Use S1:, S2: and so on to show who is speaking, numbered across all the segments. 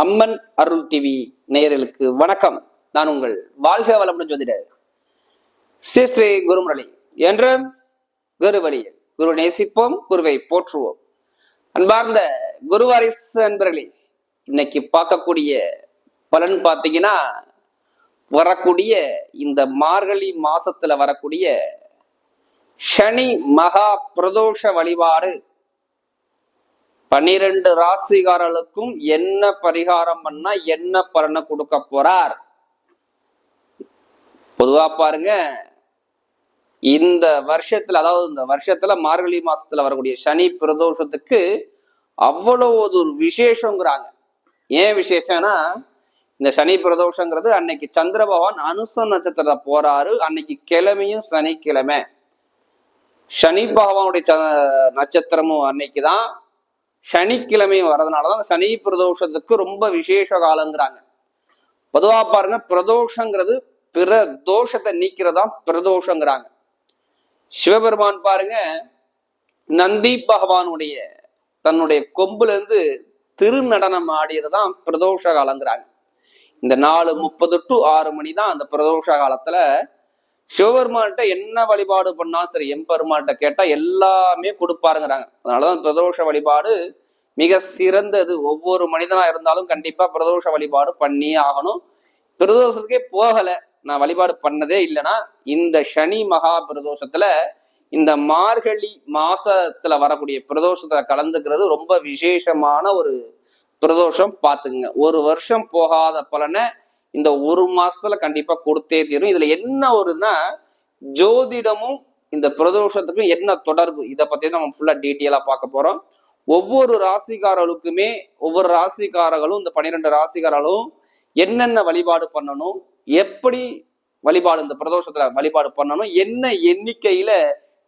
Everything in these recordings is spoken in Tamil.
S1: அம்மன் அருள் டிவி நேயர்களுக்கு வணக்கம். நான் உங்கள் வாழ்க வளமுடன் ஜோதிடர் ஸ்ரீ ஸ்ரீ குருமுரளி. என்ற குரு வழியில் குரு நேசிப்போம் குருவை போற்றுவோம். அன்பார்ந்த குருவாரிஸ் அன்பர்களே இன்னைக்கு பார்க்கக்கூடிய பலன் பார்த்தீங்கன்னா வரக்கூடிய இந்த மார்கழி மாசத்துல வரக்கூடிய சனி மகா பிரதோஷ வழிபாடு பன்னிரண்டு ராசிகாரர்களுக்கும் என்ன பரிகாரம் பண்ணா என்ன பலனை கொடுக்க போறார்? பொதுவா பாருங்க இந்த வருஷத்துல அதாவது இந்த வருஷத்துல மார்கழி மாசத்துல வரக்கூடிய சனி பிரதோஷத்துக்கு அவ்வளவு ஒரு விசேஷங்கிறாங்க. ஏன் விசேஷம்னா இந்த சனி பிரதோஷங்கிறது அன்னைக்கு சந்திர பகவான் அனுச நட்சத்திரத்துல போறாரு. அன்னைக்கு கிழமையும் சனிக்கிழமை. சனி பகவானுடைய ச- நட்சத்திரமும் அன்னைக்கு தான் சனிக்கிழமையும் வர்றதுனாலதான் அந்த சனி பிரதோஷத்துக்கு ரொம்ப விசேஷ காலங்கிறாங்க. பொதுவா பாருங்க பிரதோஷங்கிறது பிற தோஷத்தை நீக்கிறதா பிரதோஷங்கிறாங்க. சிவபெருமான் பாருங்க நந்தி பகவானுடைய தன்னுடைய கொம்புல இருந்து திருநடனம் ஆடியதுதான் பிரதோஷ காலங்கிறாங்க. இந்த நாலு முப்பது டு ஆறு மணி தான் அந்த பிரதோஷ காலத்துல சிவபெருமான்கிட்ட என்ன வழிபாடு பண்ணாலும் சரி எம்பெருமான்கிட்ட கேட்டா எல்லாமே கொடுப்பாருங்கிறாங்க. அதனாலதான் பிரதோஷ வழிபாடு மிக சிறந்தது. ஒவ்வொரு மனிதனா இருந்தாலும் கண்டிப்பா பிரதோஷ வழிபாடு பண்ணியே ஆகணும். பிரதோஷத்துக்கே போகல. நான் வழிபாடு பண்ணதே இல்லைன்னா இந்த சனி மகா பிரதோஷத்துல இந்த மார்கழி மாசத்துல வரக்கூடிய பிரதோஷத்துல கலந்துக்கிறது ரொம்ப விசேஷமான ஒரு பிரதோஷம். பார்த்துங்க ஒரு வருஷம் போகாத பலனை இந்த ஒரு மாசத்துல கண்டிப்பா கொடுத்தே தீரும். இதுல என்ன ஒருன்னா ஜோதிடமும் இந்த பிரதோஷத்துக்கும் என்ன தொடர்பு? இதை பத்தி தான் நம்ம ஃபுல்லா டீட்டெயிலா பார்க்க போறோம். ஒவ்வொரு ராசிக்காரர்களுக்குமே ஒவ்வொரு ராசிக்காரர்களும் இந்த பன்னிரெண்டு ராசிக்காரர்களும் என்னென்ன வழிபாடு பண்ணணும்? எப்படி வழிபாடு இந்த பிரதோஷத்துல வழிபாடு பண்ணணும்? என்ன எண்ணிக்கையில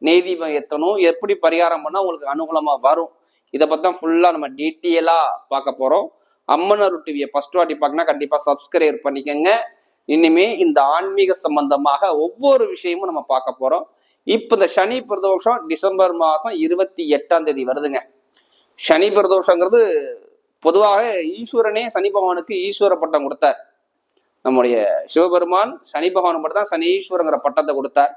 S1: நெய்தீபம் எத்தணும் எப்படி பரிகாரம் பண்ணா உங்களுக்கு அனுகூலமா வரும்? இதை பத்தி தான் ஃபுல்லா நம்ம டீட்டெயிலா பார்க்க போறோம். அம்மனரு டிவியை ஃபர்ஸ்ட் வாட்டி பார்க்கனா கண்டிப்பாக சப்ஸ்கிரைப் பண்ணிக்கோங்க. இனிமே இந்த ஆன்மீக சம்பந்தமாக ஒவ்வொரு விஷயமும் நம்ம பார்க்க போகிறோம் இப்போ இந்த சனி பிரதோஷம் டிசம்பர் மாதம் இருபத்தி எட்டாம் தேதி வருதுங்க. சனி பிரதோஷங்கிறது பொதுவாக ஈஸ்வரனே சனி பகவானுக்கு ஈஸ்வர பட்டம் கொடுத்தார். நம்முடைய சிவபெருமான் சனி பகவான் மட்டும் தான் சனீஸ்வரங்கிற பட்டத்தை கொடுத்தார்.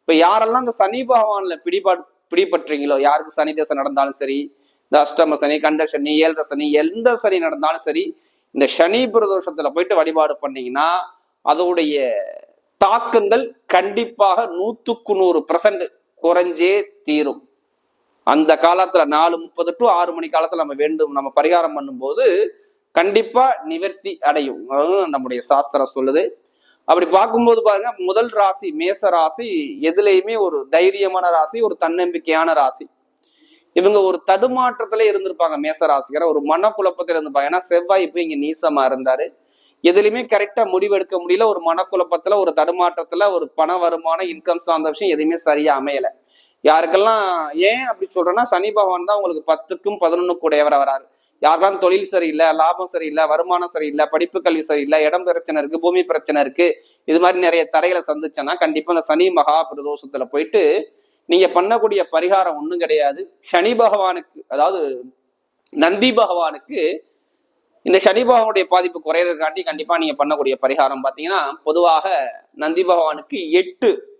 S1: இப்போ யாரெல்லாம் இந்த சனி பகவானில் பிடிபா பிடிபற்றீங்களோ யாருக்கு சனி தசை நடந்தாலும் சரி இந்த அஷ்டம சனி கண்ட சனி ஏழரை சனி எந்த சனி நடந்தாலும் சரி இந்த சனி பிரதோஷத்துல போயிட்டு வழிபாடு பண்ணீங்கன்னா அதோடைய தாக்கங்கள் கண்டிப்பாக நூத்துக்கு நூறு பர்சன்ட் குறைஞ்சே தீரும். அந்த காலத்துல நாலு முப்பது டு ஆறு மணி காலத்துல நம்ம வேண்டும் நம்ம பரிகாரம் பண்ணும்போது கண்டிப்பா நிவர்த்தி அடையும். அதுவும் நம்முடைய சாஸ்திரம் சொல்லுது. அப்படி பார்க்கும்போது பாருங்க முதல் ராசி மேச ராசி எதுலையுமே ஒரு தைரியமான ராசி ஒரு தன்னம்பிக்கையான ராசி. இவங்க ஒரு தடுமாற்றத்திலே இருந்திருப்பாங்க. மேச ஒரு மனக்குழப்பத்துல இருந்திருப்பாங்க. ஏன்னா செவ்வாய் இப்போ இங்க நீசமா இருந்தாரு. எதுலையுமே கரெக்டா முடிவெடுக்க முடியல. ஒரு மனக்குழப்பத்துல ஒரு தடுமாற்றத்துல ஒரு பண வருமானம் இன்கம் சார்ந்த விஷயம் எதுவுமே சரியா அமையல. யாருக்கெல்லாம் ஏன் அப்படி சொல்றேன்னா சனி பகவான் தான் உங்களுக்கு பத்துக்கும் பதினொன்னுக்கு கூடையவர வராரு. யாருக்கெல்லாம் தொழில் சரியில்லை லாபம் சரியில்லை வருமானம் சரியில்லை படிப்பு கல்வி சரியில்லை இடம் பிரச்சனை இருக்கு பூமி பிரச்சனை இருக்கு. இது மாதிரி நிறைய தடைகளை சந்திச்சேன்னா கண்டிப்பா இந்த சனி மகா பிரதோஷத்துல போயிட்டு நீங்க பண்ணக்கூடிய பரிகாரம் ஒன்றும் கிடையாது. சனி பகவானுக்கு அதாவது நந்தி பகவானுக்கு இந்த சனி பகவானுடைய பாதிப்பு குறையிறதுக்காண்டி கண்டிப்பா நீங்க பண்ணக்கூடிய பரிகாரம் பாத்தீங்கன்னா பொதுவாக நந்தி பகவானுக்கு எட்டு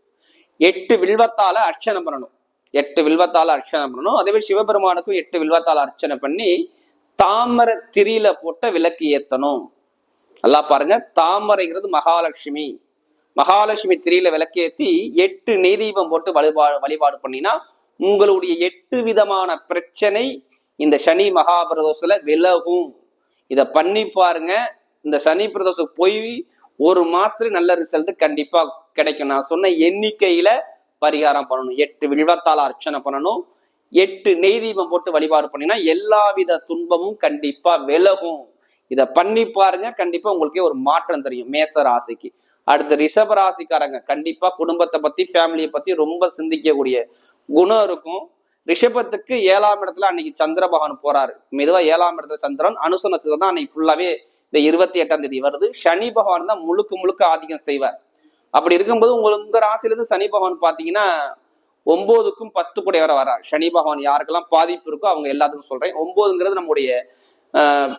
S1: எட்டு வில்வத்தால அர்ச்சனை பண்ணணும். எட்டு வில்வத்தால அர்ச்சனை பண்ணணும். அதே மாதிரி சிவபெருமானுக்கும் எட்டு வில்வத்தால அர்ச்சனை பண்ணி தாமரை திரியில போட்ட விளக்கு ஏத்தணும். நல்லா பாருங்க. தாமரைங்கிறது மகாலட்சுமி. மகாலட்சுமி திரியில விளக்கேத்தி எட்டு நெய்தீபம் போட்டு வழிபாடு வழிபாடு பண்ணினா உங்களுடைய எட்டு விதமான பிரச்சனை இந்த சனி மகாபிரதோஷத்துல விலகும். இதை பண்ணி பாருங்க. இந்த சனி பிரதோஷம் போய் ஒரு மாசத்துல நல்ல ரிசல்ட் கண்டிப்பா கிடைக்கும். நான் சொன்ன எண்ணிக்கையில பரிகாரம் பண்ணணும். எட்டு வில்வத்தால அர்ச்சனை பண்ணணும். எட்டு நெய் தீபம் போட்டு வழிபாடு பண்ணினா எல்லாவித துன்பமும் கண்டிப்பா விலகும். இதை பண்ணி பாருங்க. கண்டிப்பா உங்களுக்கே ஒரு மாற்றம் தெரியும். மேச ராசிக்கு. அடுத்து ரிஷப ராசிக்காரங்க கண்டிப்பா குடும்பத்தை பத்தி ஃபேமிலியை பத்தி ரொம்ப சிந்திக்கக்கூடிய குணம் இருக்கும். ரிஷபத்துக்கு ஏழாம் இடத்துல அன்னைக்கு சந்திர பகவான் போறாரு. மெதுவா ஏழாம் இடத்துல சந்திரன் அனுச நட்சத்திரம் தான் அன்னைக்கு ஃபுல்லாவே இந்த இருபத்தி எட்டாம் தேதி வருது. சனி பகவான் தான் முழுக்க முழுக்க ஆதிக்கம் செய்வார். அப்படி இருக்கும்போது உங்களுக்கு உங்க ராசியிலிருந்து சனி பகவான் பாத்தீங்கன்னா ஒன்பதுக்கும் பத்து கூட வர. வரார் சனி பகவான் யாருக்கெல்லாம் பாதிப்பு இருக்கோ அவங்க எல்லாத்துக்கும் சொல்றேன். ஒன்பதுங்கிறது நம்முடைய ஆஹ்,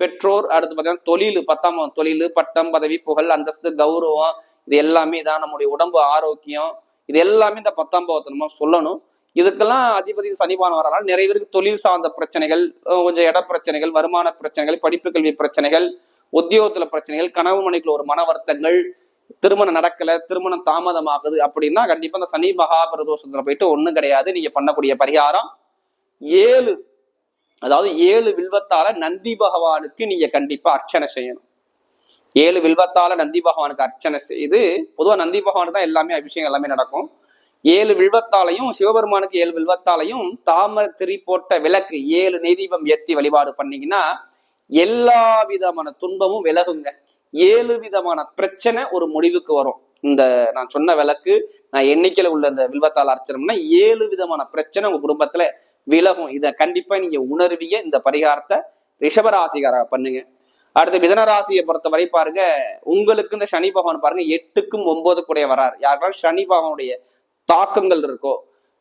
S1: பெற்றோர் அடுத்து பார்த்தீங்கன்னா தொழில் பத்தாம் தொழில் பட்டம் பதவி புகழ் அந்தஸ்து கௌரவம் இது எல்லாமே தான் நம்முடைய உடம்பு ஆரோக்கியம் இது எல்லாமே இந்த பத்தாம் பாவத்தை நம்ம சொல்லணும். இதுக்கெல்லாம் அதிபதி சனிபானம் வரனால நிறைய பேருக்கு தொழில் சார்ந்த பிரச்சனைகள் கொஞ்சம் இட பிரச்சனைகள் வருமான பிரச்சனைகள் படிப்பு கல்வி பிரச்சனைகள் உத்தியோகத்துல பிரச்சனைகள் கனவு மனைக்குள்ள ஒரு மன வருத்தங்கள் திருமணம் நடக்கல திருமணம் தாமதமாகுது அப்படின்னா கண்டிப்பா இந்த சனி மகா பிரதோஷத்துல போயிட்டு ஒண்ணும் கிடையாது. நீங்க பண்ணக்கூடிய பரிகாரம் ஏழு அதாவது ஏழு வில்வத்தால நந்தி பகவானுக்கு நீங்க கண்டிப்பா அர்ச்சனை செய்யணும். ஏழு வில்வத்தால நந்தி பகவானுக்கு அர்ச்சனை செய்து பொதுவாக நந்தி பகவானுக்கு தான் எல்லாமே அபிஷேகம் எல்லாமே நடக்கும். ஏழு வில்வத்தாலையும் சிவபெருமானுக்கு ஏழு வில்வத்தாலையும் தாமரை திரி போட்ட விளக்கு ஏழு நெய்தீபம் ஏற்றி வழிபாடு பண்ணீங்கன்னா எல்லா விதமான துன்பமும் விலகுங்க. ஏழு விதமான பிரச்சனை ஒரு முடிவுக்கு வரும். இந்த நான் சொன்ன விளக்கு நான் எண்ணிக்கையில உள்ள இந்த வில்வத்தால் அர்ச்சனம்னா ஏழு விதமான பிரச்சனை உங்க குடும்பத்துல விலகும். இதை கண்டிப்பா நீங்க உணர்வீங்க. இந்த பரிகாரத்தை ரிஷபராசிகார பண்ணுங்க. அடுத்து மிதனராசியை பொறுத்தவரை பாருங்க உங்களுக்கு இந்த சனி பகவான் பாருங்க எட்டுக்கும் ஒன்பதுக்குடைய வராரு. யாருக்கெல்லாம் சனி பகவானுடைய தாக்கங்கள் இருக்கோ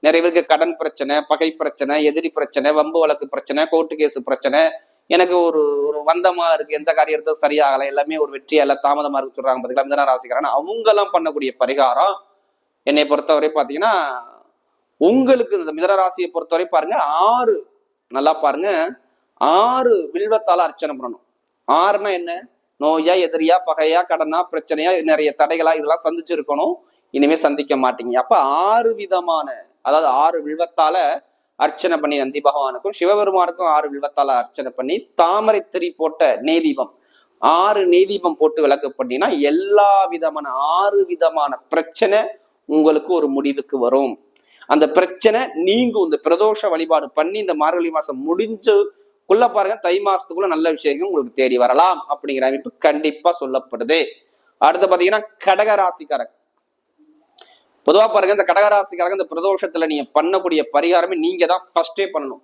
S1: நிறைய பேருக்கு கடன் பிரச்சனை பகை பிரச்சனை எதிரி பிரச்சனை வம்பு வழக்கு பிரச்சனை கோர்ட்டு கேஸ் பிரச்சனை எனக்கு ஒரு ஒரு வந்தமா இருக்கு எந்த காரியத்தும் சரியாகல எல்லாமே ஒரு வெற்றி அல்ல தாமதமா இருக்கு சொல்றாங்க பாத்தீங்களா மிதன ராசிக்காரன். அவங்க எல்லாம் பண்ணக்கூடிய பரிகாரம் என்னை பொறுத்தவரை பாத்தீங்கன்னா உங்களுக்கு இந்த மிதன ராசியை பொறுத்தவரை பாருங்க ஆறு நல்லா பாருங்க ஆறு வில்வத்தால அர்ச்சனை பண்ணணும். ஆறுனா என்ன? நோயா எதிரியா பகையா கடனா பிரச்சனையா நிறைய தடைகளா இதெல்லாம் சந்திச்சு இருக்கணும் இனிமே சந்திக்க மாட்டீங்க. அப்ப ஆறு விதமான அதாவது ஆறு வில்வத்தால அர்ச்சனை பண்ணி நந்தி பகவானுக்கும் சிவபெருமானுக்கும் ஆறு வில்வத்தால அர்ச்சனை பண்ணி தாமரை திரி போட்ட நேதீபம் ஆறு நேதீபம் போட்டு விளக்கு பண்ணினா எல்லா விதமான ஆறு விதமான பிரச்சனை உங்களுக்கு ஒரு முடிவுக்கு வரும். அந்த பிரச்சனை நீங்கும் இந்த பிரதோஷ வழிபாடு பண்ணி இந்த மார்கழி மாசம் முடிஞ்சுக்குள்ள பாருங்க தை மாசத்துக்குள்ள நல்ல விஷயங்கள் உங்களுக்கு தேடி வரலாம் அப்படிங்கிற அமைப்பு கண்டிப்பா சொல்லப்படுது. அடுத்து பாத்தீங்கன்னா கடக ராசிக்காரன் பொதுவா பாருங்க இந்த கடகராசிக்காரங்க இந்த பிரதோஷத்துல நீங்க பண்ணக்கூடிய பரிகாரமே நீங்க தான் ஃபர்ஸ்டே பண்ணணும்.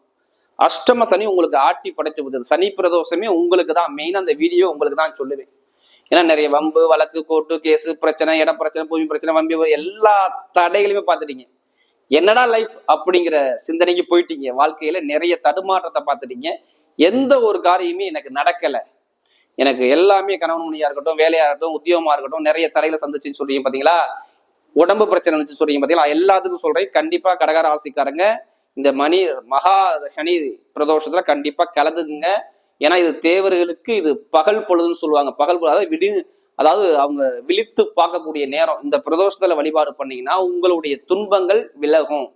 S1: அஷ்டம சனி உங்களுக்கு ஆட்டி படைச்சு விடுது. சனி பிரதோஷமே உங்களுக்கு தான் மெயினாக அந்த வீடியோ உங்களுக்கு தான் சொல்லுவேன். ஏன்னா நிறைய வம்பு வழக்கு கோர்ட்டு கேஸு பிரச்சனை இட பிரச்சனை பூமி பிரச்சனை வம்பி எல்லா தடைகளையுமே பார்த்துட்டீங்க. என்னடா லைஃப் அப்படிங்கிற சிந்தனைக்கு போயிட்டீங்க. வாழ்க்கையில நிறைய தடுமாற்றத்தை பார்த்துட்டீங்க. எந்த ஒரு காரியமே எனக்கு நடக்கல. எனக்கு எல்லாமே கணவன் மணியா இருக்கட்டும் வேலையா இருக்கட்டும் உத்தியோகமா இருக்கட்டும் நிறைய தடைகளை சந்திச்சுன்னு சொல்றீங்க பாத்தீங்களா? உடம்பு பிரச்சனை இருந்துச்சு சொல்றீங்க பார்த்தீங்களா எல்லாத்துக்கும் சொல்றேன். கண்டிப்பா கடகார ஆசிக்காரங்க இந்த மணி மகா சனி பிரதோஷத்துல கண்டிப்பா கலந்துக்குங்க. ஏன்னா இது தேவர்களுக்கு இது பகல் பொழுதுன்னு சொல்லுவாங்க. பகல் பொழுது அதாவது விடி அதாவது அவங்க விழித்து பார்க்கக்கூடிய நேரம். இந்த பிரதோஷத்துல வழிபாடு பண்ணீங்கன்னா உங்களுடைய துன்பங்கள் விலகும்.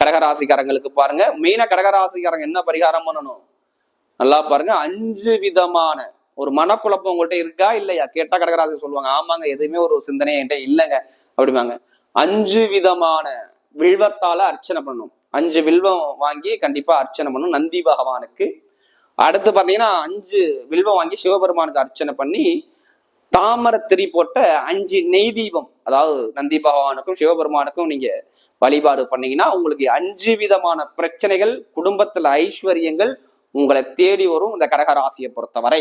S1: கடகராசிக்காரங்களுக்கு பாருங்க. மெயினா கடகராசிக்காரங்க என்ன பரிகாரம் பண்ணணும்? நல்லா பாருங்க. அஞ்சு விதமான ஒரு மனக்குழப்பம் உங்கள்கிட்ட இருக்கா இல்லையா? கேட்டா கடகராசி சொல்லுவாங்க ஆமாங்க எதுவுமே ஒரு சிந்தனை என்கிட்ட இல்லைங்க அப்படிம்பாங்க. அஞ்சு விதமான வில்வத்தால அர்ச்சனை பண்ணணும் அஞ்சு வில்வம் வாங்கி கண்டிப்பா அர்ச்சனை பண்ணணும் நந்தி பகவானுக்கு. அடுத்து பாத்தீங்கன்னா அஞ்சு வில்வம் வாங்கி சிவபெருமானுக்கு அர்ச்சனை பண்ணி தாமரை திரி போட்ட அஞ்சு நெய் தீபம் அதாவது நந்தி பகவானுக்கும் சிவபெருமானுக்கும் நீங்க வழிபாடு பண்ணீங்கன்னா உங்களுக்கு அஞ்சு விதமான பிரச்சனைகள் குடும்பத்துல ஐஸ்வர்யங்கள் உங்களை தேடி வரும் இந்த கடகராசியை பொறுத்தவரை.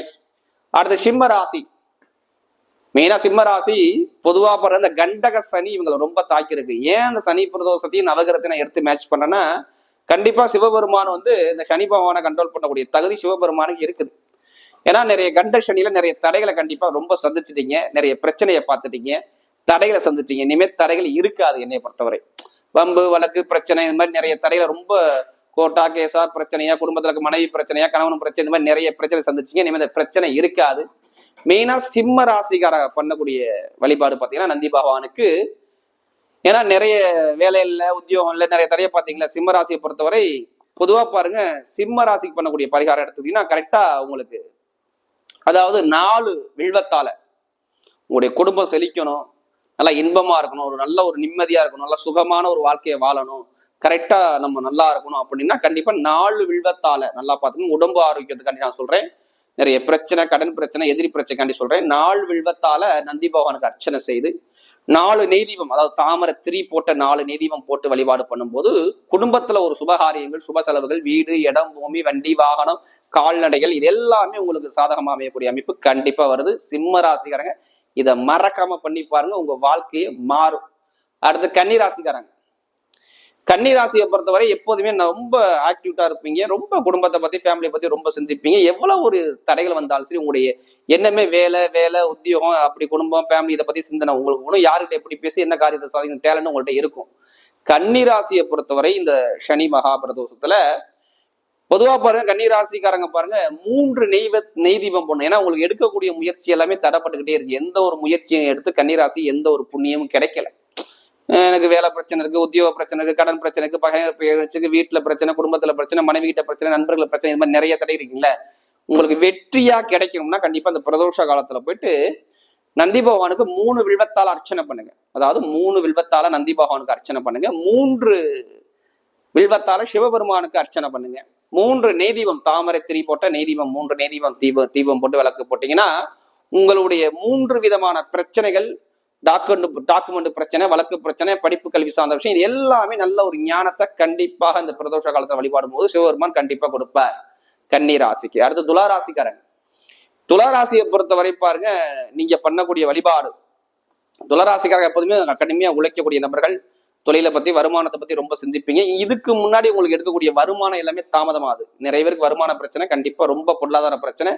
S1: அடுத்து சிம்ம ராசி. மெயினா சிம்ம ராசி பொதுவா பாரு இந்த கண்டக சனி இவங்களை ரொம்ப தாக்கியிருக்கு. ஏன் அந்த சனி பிரதோஷத்தையும் நவகிரகத்தை நான் எடுத்து மேட்ச் பண்ணேன்னா கண்டிப்பா சிவபெருமான் வந்து இந்த சனி பகவானை கண்ட்ரோல் பண்ணக்கூடிய தகுதி சிவபெருமானுக்கு இருக்குது. ஏன்னா நிறைய கண்ட சனியில நிறைய தடைகளை கண்டிப்பா ரொம்ப சந்திச்சிட்டீங்க. நிறைய பிரச்சனையை பார்த்துட்டீங்க. தடைகளை சந்திச்சிட்டீங்க. இனிமேல் தடைகள் இருக்காது என்னை பொறுத்தவரை. வம்பு வழக்கு பிரச்சனை இந்த மாதிரி நிறைய தடைகளை ரொம்ப கோட்டா கேஸா பிரச்சனையா குடும்பத்துல இருக்க மனைவி பிரச்சனையா கணவன் பிரச்சனை இந்த மாதிரி நிறைய பிரச்சனை சந்திச்சிங்க. இனிமேல் இந்த பிரச்சனை இருக்காது. மெயினா சிம்ம ராசிக்கார பண்ணக்கூடிய வழிபாடு பாத்தீங்கன்னா நந்தி பகவானுக்கு. ஏன்னா நிறைய வேலை இல்லை உத்தியோகம் இல்லை நிறைய தடையை பார்த்தீங்களா சிம்ம ராசியை பொறுத்தவரை பொதுவா பாருங்க சிம்ம ராசிக்கு பண்ணக்கூடிய பரிகாரம் எடுத்துக்கிட்டீங்கன்னா கரெக்டா உங்களுக்கு அதாவது நாலு வில்வத்தால உங்களுடைய குடும்பம் செழிக்கணும் நல்லா இன்பமா இருக்கணும் ஒரு நல்ல ஒரு நிம்மதியா இருக்கணும் நல்ல சுகமான ஒரு வாழ்க்கையை வாழணும். கரெக்டா நம்ம நல்லா இருக்கணும் அப்படின்னா கண்டிப்பா நாலு வில்வத்தால நல்லா பார்த்துக்கணும். உடம்பு ஆரோக்கியத்துக்காண்டி நான் சொல்றேன். நிறைய பிரச்சனை கடன் பிரச்சனை எதிரி பிரச்சனைக்காண்டி சொல்றேன். நாலு வில்வத்தால நந்தி பகவானுக்கு அர்ச்சனை செய்து நாலு நெய்தீபம் அதாவது தாமரை திரி போட்ட நாலு நெய்தீபம் போட்டு வழிபாடு பண்ணும்போது குடும்பத்துல ஒரு சுபகாரியங்கள் சுப செலவுகள் வீடு இடம் பூமி வண்டி வாகனம் கால்நடைகள் இது எல்லாமே உங்களுக்கு சாதகமாக அமையக்கூடிய அமைப்பு கண்டிப்பா வருது. சிம்ம ராசிக்காரங்க இதை மறக்காம பண்ணி பாருங்க. உங்க வாழ்க்கையே மாறும். அடுத்து கன்னி ராசிக்காரங்க கன்னிராசியை பொறுத்தவரை எப்போதுமே ரொம்ப ஆக்டிவிட்டா இருப்பீங்க. ரொம்ப குடும்பத்தை பத்தி ஃபேமிலியை பத்தி ரொம்ப சிந்திப்பீங்க. எவ்வளவு ஒரு தடைகள் வந்தாலும் சரி உங்களுடைய என்னமே வேலை வேலை உத்தியோகம் அப்படி குடும்பம் ஃபேமிலி இதை பத்தி சிந்தனை உங்களுக்கு ஒன்றும் யார்கிட்ட எப்படி பேசி என்ன காரியத்தை சாதிங்க டேலண்ட் உங்கள்கிட்ட இருக்கும். கன்னிராசியை பொறுத்தவரை இந்த சனி மகா பிரதோஷத்துல பொதுவா பாருங்க கன்னிராசிக்காரங்க பாருங்க மூன்று நெய்வ நெய் தீபம் போடணும். ஏன்னா உங்களுக்கு எடுக்கக்கூடிய முயற்சி எல்லாமே தடைப்பட்டுக்கிட்டே இருக்கு. எந்த ஒரு முயற்சியும் எடுத்து கன்னிராசி எந்த ஒரு புண்ணியமும் கிடைக்கல. எனக்கு வேலை பிரச்சனை இருக்கு உத்தியோக பிரச்சனை இருக்குது கடன் பிரச்சனை இருக்கு பகை பிரச்சனை வீட்டுல பிரச்சனை குடும்பத்தில் பிரச்சனை மனைவி கிட்ட பிரச்சனை நண்பர்கள் பிரச்சனை இது மாதிரி நிறைய தடை இருக்குங்களே உங்களுக்கு வெற்றியா கிடைக்கணும்னா கண்டிப்பாக அந்த பிரதோஷ காலத்துல போயிட்டு நந்தி பகவானுக்கு மூணு வில்வத்தால அர்ச்சனை பண்ணுங்க. அதாவது மூணு வில்வத்தால நந்தி பகவானுக்கு அர்ச்சனை பண்ணுங்க. மூன்று வில்வத்தால சிவபெருமானுக்கு அர்ச்சனை பண்ணுங்க. மூன்று நெய்தீபம் தாமரை திரி போட்ட நெய்தீபம் மூன்று நெய்தீபம் தீபம் தீபம் போட்டு விளக்கு போட்டீங்கன்னா உங்களுடைய மூன்று விதமான பிரச்சனைகள் டாக்குமெண்ட் டாக்குமெண்ட் பிரச்சனை வழக்கு பிரச்சனை படிப்பு கல்வி சார்ந்த விஷயம் இது எல்லாமே நல்ல ஒரு ஞானத்தை கண்டிப்பாக இந்த பிரதோஷ காலத்தை வழிபாடும் போது சிவபெருமான் கண்டிப்பா கொடுப்பார். கன்னி ராசிக்கு. அடுத்து துலா ராசிக்காரன். துலா ராசியை பொறுத்தவரை பாருங்க நீங்க பண்ணக்கூடிய வழிபாடு. துளராசிக்காரங்க எப்போதுமே கடுமையா உழைக்கக்கூடிய நபர்கள். தொழிலை பத்தி வருமானத்தை பத்தி ரொம்ப சிந்திப்பீங்க. இதுக்கு முன்னாடி உங்களுக்கு எடுக்கக்கூடிய வருமானம் எல்லாமே தாமதமாகுது. நிறைய பேருக்கு வருமான பிரச்சனை கண்டிப்பா ரொம்ப பொருளாதார பிரச்சனை.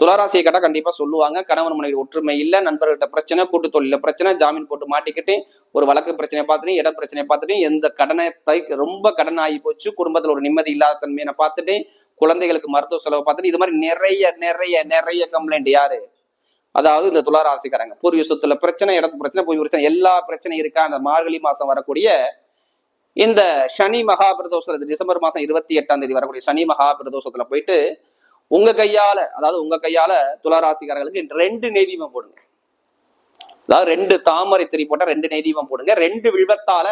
S1: துளாராசியை கேட்டா கண்டிப்பா சொல்லுவாங்க. கணவன் மனைவி ஒற்றுமை இல்ல நண்பர்கள்ட்ட பிரச்சனை கூட்டு தொழில பிரச்சனை ஜாமீன் போட்டு மாட்டிக்கிட்டு ஒரு வழக்கு பிரச்சனையை பார்த்துட்டு இட பிரச்சனையை பார்த்துட்டு எந்த கடனை தை ரொம்ப கடன் ஆகி போச்சு. குடும்பத்துல ஒரு நிம்மதி இல்லாத தன்மையை நான் பார்த்துட்டு குழந்தைகளுக்கு மருத்துவ செலவு பார்த்துட்டு இது மாதிரி நிறைய நிறைய நிறைய கம்ப்ளைண்ட் யாரு? அதாவது இந்த துளாராசிக்காரங்க. பூர்வீக சொத்துல பிரச்சனை இடத்து பிரச்சனை பூர்வீக பிரச்சனை எல்லா பிரச்சனையும் இருக்கா? அந்த மார்கழி மாசம் வரக்கூடிய இந்த சனி மகா பிரதோஷத்துல டிசம்பர் மாசம் இருபத்தி எட்டாம் தேதி வரக்கூடிய சனி மகா பிரதோஷத்துல போயிட்டு உங்க கையால அதாவது உங்க கையால துளாராசிக்காரர்களுக்கு ரெண்டு நெய்தீபம் போடுங்க. அதாவது ரெண்டு தாமரை திரி போட்டா ரெண்டு நெய்தீபம் போடுங்க. ரெண்டு வில்வத்தால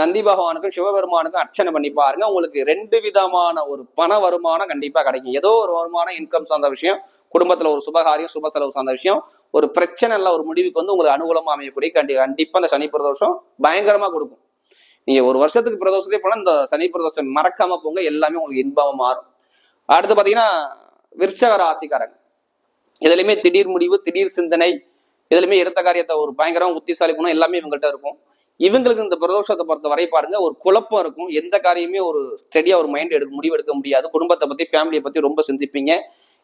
S1: நந்தி பகவானுக்கும் சிவபெருமானுக்கும் அர்ச்சனை பண்ணி பாருங்க. உங்களுக்கு ரெண்டு விதமான ஒரு பண வருமானம் கண்டிப்பா கிடைக்கும். ஏதோ ஒரு வருமானம் இன்கம் சார்ந்த விஷயம் குடும்பத்துல ஒரு சுபகாரியம் சுப செலவு சார்ந்த விஷயம் ஒரு பிரச்சனை இல்ல ஒரு முடிவுக்கு வந்து உங்களுக்கு அனுகூலமா அமையக்கூடிய கண்டி கண்டிப்பா அந்த சனி பிரதோஷம் பயங்கரமா கொடுக்கும். நீங்க ஒரு வருஷத்துக்கு பிரதோஷத்தே போனா இந்த சனி பிரதோஷம் மறக்காம போங்க. எல்லாமே உங்களுக்கு இன்பமா மாறும். அடுத்து பாத்தீங்கன்னா விருச்சக ராசிக்காரங்க. இதுலயுமே திடீர் முடிவு திடீர் சிந்தனை இதுலயுமே எடுத்த காரியத்தை ஒரு பயங்கரம் புத்திசாலி குணம் எல்லாமே இவங்கள்ட்ட இருக்கும். இவங்களுக்கு இந்த பிரதோஷத்தை பொறுத்த வரை பாருங்க ஒரு குழப்பம் இருக்கும். எந்த காரியமே ஒரு ஸ்டெடியா ஒரு மைண்ட் எடுக்க முடிவு எடுக்க முடியாது. குடும்பத்தை பத்தி ஃபேமிலியை பத்தி ரொம்ப சிந்திப்பீங்க.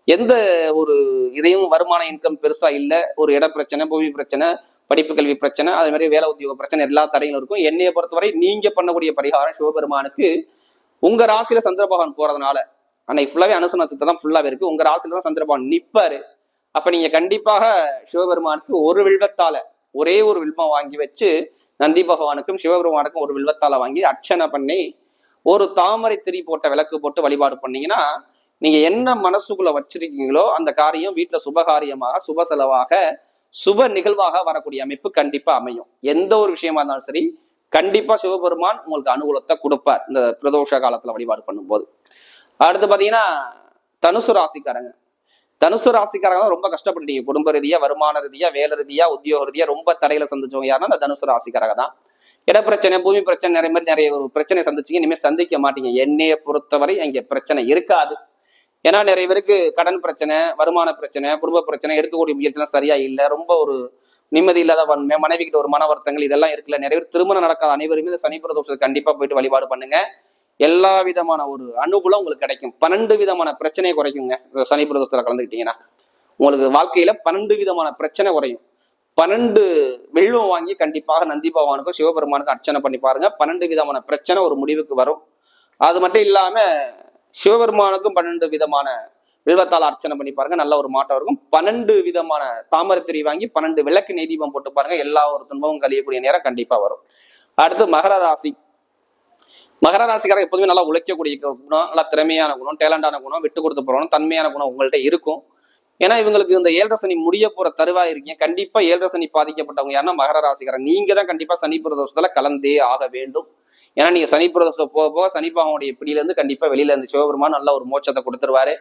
S1: எந்த ஒரு இதையும் வருமான இன்கம் பெருசா இல்லை. ஒரு இட பிரச்சனை பூமி பிரச்சனை படிப்பு கல்வி பிரச்சனை அதே மாதிரி வேலை உத்தியோக பிரச்சனை எல்லா தடைகளும் இருக்கும். என்னைய பொறுத்தவரை நீங்க பண்ணக்கூடிய பரிகாரம் சிவபெருமானுக்கு. உங்க ராசியில சந்திர பகவான் போறதுனால அன்னைக்கு ஃபுல்லாவே அனுசன சித்தம் தான் ஃபுல்லாவே இருக்கு. உங்க ராசியில தான் சந்திரபவன் நிப்பாரு. அப்ப நீங்க கண்டிப்பாக சிவபெருமானுக்கு ஒரு வில்வத்தால ஒரே ஒரு வில்வம் வாங்கி வச்சு நந்தி பகவானுக்கும் சிவபெருமானுக்கும் ஒரு வில்வத்தால வாங்கி அர்ச்சனை பண்ணி ஒரு தாமரை திரி போட்ட விளக்கு போட்டு வழிபாடு பண்ணீங்கன்னா நீங்க என்ன மனசுக்குள்ள வச்சிருக்கீங்களோ அந்த காரியம் வீட்டுல சுபகாரியமாக சுப செலவாக சுப நிகழ்வாக வரக்கூடிய அமைப்பு கண்டிப்பா அமையும். எந்த ஒரு விஷயமா இருந்தாலும் சரி கண்டிப்பா சிவபெருமான் உங்களுக்கு அனுகூலத்தை கொடுப்பார். இந்த பிரதோஷ காலத்துல வழிபாடு பண்ணும்போது. அடுத்து பாத்தீங்கன்னா தனுசு ராசிக்காரங்க. தனுசு ராசிக்காரங்க தான் ரொம்ப கஷ்டப்பட்டீங்க குடும்ப ரீதியா வருமான ரீதியா வேலை ரீதியா உத்தியோக ரீதியா ரொம்ப தடையில சந்திச்சவங்க யாருன்னா அந்த தனுசு ராசிக்காரங்க தான். இட பிரச்சனை பூமி பிரச்சனை நிறைய மாதிரி நிறைய ஒரு பிரச்சனை சந்திச்சிங்க. இனிமேல் சந்திக்க மாட்டீங்க. என்னைய பொறுத்தவரை இங்கே பிரச்சனை இருக்காது. ஏன்னா நிறைய பேருக்கு கடன் பிரச்சனை வருமான பிரச்சனை குடும்ப பிரச்சனை எடுக்கக்கூடிய முயற்சிலாம் சரியா இல்லை. ரொம்ப ஒரு நிம்மதி இல்லாத வன்மை மனைவி கிட்ட ஒரு மன வருத்தங்கள் இதெல்லாம் இருக்குல்ல. நிறைய பேர் திருமணம் நடக்காத அனைவருமே இந்த சனி பிரதோஷத்தை கண்டிப்பா போயிட்டு வழிபாடு பண்ணுங்க. எல்லா விதமான ஒரு அனுகூலம் உங்களுக்கு கிடைக்கும். பன்னெண்டு விதமான பிரச்சனையை குறைக்குங்க. சனி பிரதோஷத்தில் கலந்துக்கிட்டீங்கன்னா. உங்களுக்கு வாழ்க்கையில பன்னெண்டு விதமான பிரச்சனை குறையும். பன்னெண்டு வெள்ளம் வாங்கி கண்டிப்பாக நந்தி பகவானுக்கும் சிவபெருமானுக்கும் அர்ச்சனை பண்ணி பாருங்க. பன்னெண்டு விதமான பிரச்சனை ஒரு முடிவுக்கு வரும். அது மட்டும் இல்லாம சிவபெருமானுக்கும் பன்னெண்டு விதமான வில்வத்தால் அர்ச்சனை பண்ணி பாருங்க. நல்ல ஒரு மாற்றம் இருக்கும். பன்னெண்டு விதமான தாமரத்திரி வாங்கி பன்னெண்டு விளக்கு நெய்தீபம் போட்டு பாருங்க. எல்லா ஒரு துன்பமும் கழியக்கூடிய நேரம் கண்டிப்பா வரும். அடுத்து மகர ராசி. மகர ராசிக்காரங்க எப்போதுமே நல்லா உழைக்கக்கூடிய குணம் நல்லா திறமையான குணம் டேலண்டான குணம் விட்டு கொடுத்து போகிறோம் தன்மையான குணம் உங்கள்கிட்ட இருக்கும். ஏன்னா இவங்களுக்கு இந்த ஏழரை சனி முடிய போற தருவா இருக்கீங்க. கண்டிப்பா ஏழரை சனி பாதிக்கப்பட்டவங்க யாருன்னா மகர ராசிக்காரங்க. நீங்க தான் கண்டிப்பா சனி பிரதோஷத்துல கலந்தே ஆக வேண்டும். ஏன்னா நீங்க சனி பிரதோஷம் போக போக சனி பிடியிலேருந்து கண்டிப்பாக கண்டிப்பா வெளியில இருந்து சிவபெருமான் நல்ல ஒரு மோட்சத்தை கொடுத்துருவாரு.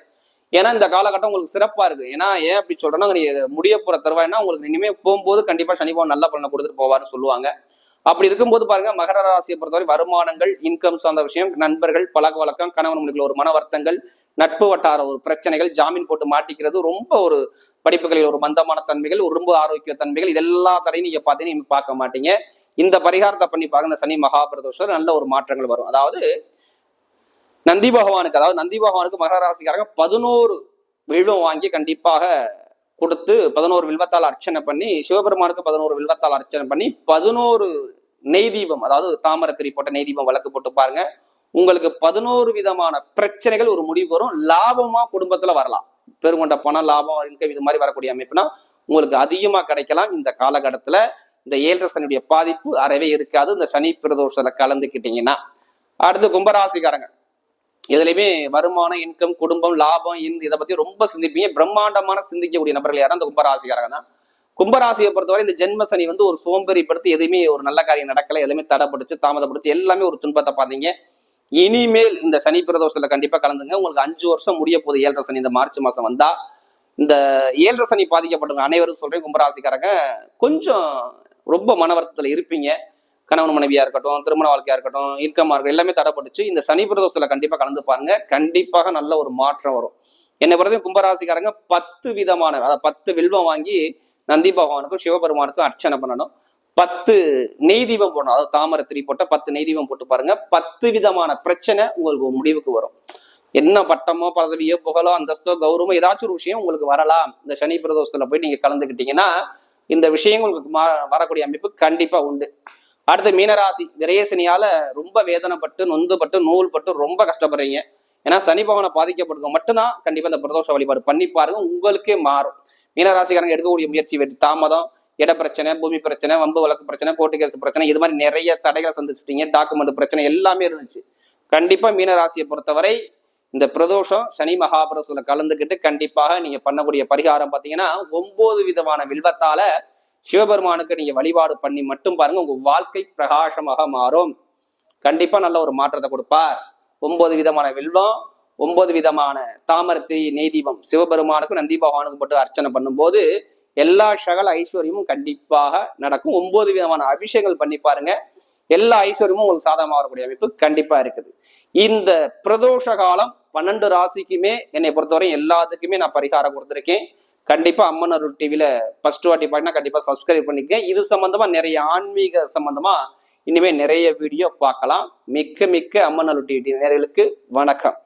S1: ஏன்னா இந்த காலகட்டம் உங்களுக்கு சிறப்பா இருக்கு. ஏன்னா ஏன் அப்படி சொல்றேன்னா நீங்க முடிய போற தருவாய்னா உங்களுக்கு இனிமே போகும்போது கண்டிப்பா சனிபாவன் நல்ல பலனை கொடுத்துட்டு போவாருன்னு சொல்லுவாங்க. அப்படி இருக்கும்போது பாருங்க மகர ராசியை பொறுத்தவரை வருமானங்கள் இன்கம் சார்ந்த விஷயம் நண்பர்கள் பழக்க வழக்கம் கணவன் மனைவிக்குள்ள ஒரு மன வருத்தங்கள் நட்பு வட்டார ஒரு பிரச்சனைகள் ஜாமீன் போட்டு மாட்டிக்கிறது ரொம்ப ஒரு படிப்புகளில் ஒரு மந்தமான தன்மைகள் ஒரு ரொம்ப ஆரோக்கிய தன்மைகள் இதெல்லா தடையும் நீங்க பார்த்தீங்கன்னா பார்க்க மாட்டீங்க. இந்த பரிகாரத்தை பண்ணி பாருங்க இந்த சனி மகா நல்ல ஒரு மாற்றங்கள் வரும். அதாவது நந்தி பகவானுக்கு அதாவது நந்தி பகவானுக்கு மகர ராசிக்காரங்க பதினோரு வில்வம் வாங்கி கண்டிப்பாக கொடுத்து பதினோரு வில்வத்தால் அர்ச்சனை பண்ணி சிவபெருமானுக்கு பதினோரு வில்வத்தால் அர்ச்சனை பண்ணி பதினோரு நெய் தீபம் அதாவது தாமரத்திரி போட்ட நெய் தீபம் வழக்கு போட்டு பாருங்க. உங்களுக்கு பதினோரு விதமான பிரச்சனைகள் ஒரு முடிவு வரும். லாபமா குடும்பத்துல வரலாம். பெருங்கொண்ட பணம் லாபம் இன்கம் இது மாதிரி வரக்கூடிய அமைப்புனா உங்களுக்கு அதிகமா கிடைக்கலாம். இந்த காலகட்டத்துல இந்த ஏழரை சனியுடைய பாதிப்பு அறவே இருக்காது. இந்த சனி பிரதோஷத்துல கலந்துக்கிட்டீங்கன்னா. அடுத்து கும்பராசிக்காரங்க. எதுலையுமே வருமானம் இன்கம் குடும்பம் லாபம் இந்த இதை பத்தி ரொம்ப சிந்திப்பீங்க. பிரம்மாண்டமான சிந்திக்கக்கூடிய நபர்கள் யாரும் அந்த கும்பராசிக்காரங்க தான். கும்பராசியை பொறுத்தவரை இந்த ஜென்ம சனி வந்து ஒரு சோம்பேறிப்படுத்தி எதுவுமே ஒரு நல்ல காரியம் நடக்கல எதுவுமே தடைப்படுச்சு தாமதப்படுச்சு எல்லாமே ஒரு துன்பத்தை பார்த்தீங்க இனிமேல் இந்த சனி பிரதோஷத்துல கண்டிப்பா கலந்துங்க. உங்களுக்கு அஞ்சு வருஷம் முடிய போது ஏழரை சனி. இந்த மார்ச் மாசம் வந்தா இந்த ஏழரை சனி பாதிக்கப்பட்டவங்க அனைவரும் சொல்றேன் கும்பராசிக்காரங்க கொஞ்சம் ரொம்ப மன வருத்தத்துல இருப்பீங்க. கணவன் மனைவியா இருக்கட்டும் திருமண வாழ்க்கையா இருக்கட்டும் இன்கமா இருக்கட்டும் எல்லாமே தடைப்பட்டுச்சு இந்த சனி பிரதோஷத்துல கண்டிப்பா கலந்து பாருங்க. கண்டிப்பாக நல்ல ஒரு மாற்றம் வரும். என்னை பொறுத்தவரைக்கும் கும்பராசிக்காரங்க பத்து விதமான அதாவது பத்து வில்வம் வாங்கி நந்தி பகவானுக்கும் சிவபெருமானுக்கும் அர்ச்சனை பண்ணணும். பத்து நெய் தீபம் போடணும். அதாவது தாமரை திரி போட்ட பத்து நெய் தீபம் போட்டு பாருங்க. பத்து விதமான பிரச்சனை உங்களுக்கு முடிவுக்கு வரும். என்ன பட்டமோ பதவியோ புகழோ அந்தஸ்தோ கௌரவமோ ஏதாச்சும் ஒரு விஷயம் உங்களுக்கு வரலாம். இந்த சனி பிரதோஷத்துல போய் நீங்க கலந்துக்கிட்டீங்கன்னா இந்த விஷயங்கள் உங்களுக்கு மா- வரக்கூடிய அமைப்பு கண்டிப்பா உண்டு. அடுத்து மீனராசி. விரயசனியால ரொம்ப வேதனைப்பட்டு நொந்துபட்டு நூல்பட்டு ரொம்ப கஷ்டப்படுறீங்க. ஏன்னா சனி பகவானை பாதிக்கப்படுறவங்க மட்டும்தான் கண்டிப்பா இந்த பிரதோஷ வழிபாடு பண்ணி பாருங்க. உங்களுக்கே மாறும். மீனராசிக்காரங்க எடுக்கக்கூடிய முயற்சி வெற்றி. தாமதம் இட பிரச்சனை பூமி பிரச்சனை வம்பு வழக்கு பிரச்சனை கோர்ட்டு கேஸ் பிரச்சனை இது மாதிரி நிறைய தடைகளை சந்திச்சிட்டீங்க டாக்குமெண்ட் பிரச்சனை எல்லாமே இருந்துச்சு. கண்டிப்பா மீனராசியை பொறுத்தவரை இந்த பிரதோஷம் சனி மகாபிரதோஷத்துல கலந்துக்கிட்டு கண்டிப்பாக நீங்க பண்ணக்கூடிய பரிகாரம் பாத்தீங்கன்னா ஒன்பது விதமான வில்வத்தால சிவபெருமானுக்கு நீங்க வழிபாடு பண்ணி மட்டும் பாருங்க உங்க வாழ்க்கை பிரகாசமாக மாறும். கண்டிப்பா நல்ல ஒரு மாற்றத்தை கொடுப்பார். ஒன்பது விதமான வில்வம் ஒன்பது விதமான தாமரத்தை நெய் தீபம் சிவபெருமானுக்கும் நந்தி பகவானுக்கும் போட்டு அர்ச்சனை பண்ணும்போது எல்லா சகல ஐஸ்வர்யமும் கண்டிப்பாக நடக்கும். ஒன்பது விதமான அபிஷேகங்கள் பண்ணி பாருங்க. எல்லா ஐஸ்வர்யமும் உங்களுக்கு சாதகமாக வரக்கூடிய அமைப்பு கண்டிப்பா இருக்குது. இந்த பிரதோஷ காலம் பன்னெண்டு ராசிக்குமே என்னை பொறுத்தவரை எல்லாத்துக்குமே நான் பரிகாரம் கொடுத்துருக்கேன். கண்டிப்பா அம்மன் அருள் டிவில ஃபர்ஸ்ட் வாட்டி பாட்டினா கண்டிப்பா சப்ஸ்கிரைப் பண்ணிக்கங்க. இது சம்பந்தமா நிறைய ஆன்மீக சம்பந்தமா இனிமே நிறைய வீடியோ பார்க்கலாம். மிக்க மிக்க அம்மன் அருள் டிவி நேயர்களுக்கு வணக்கம்.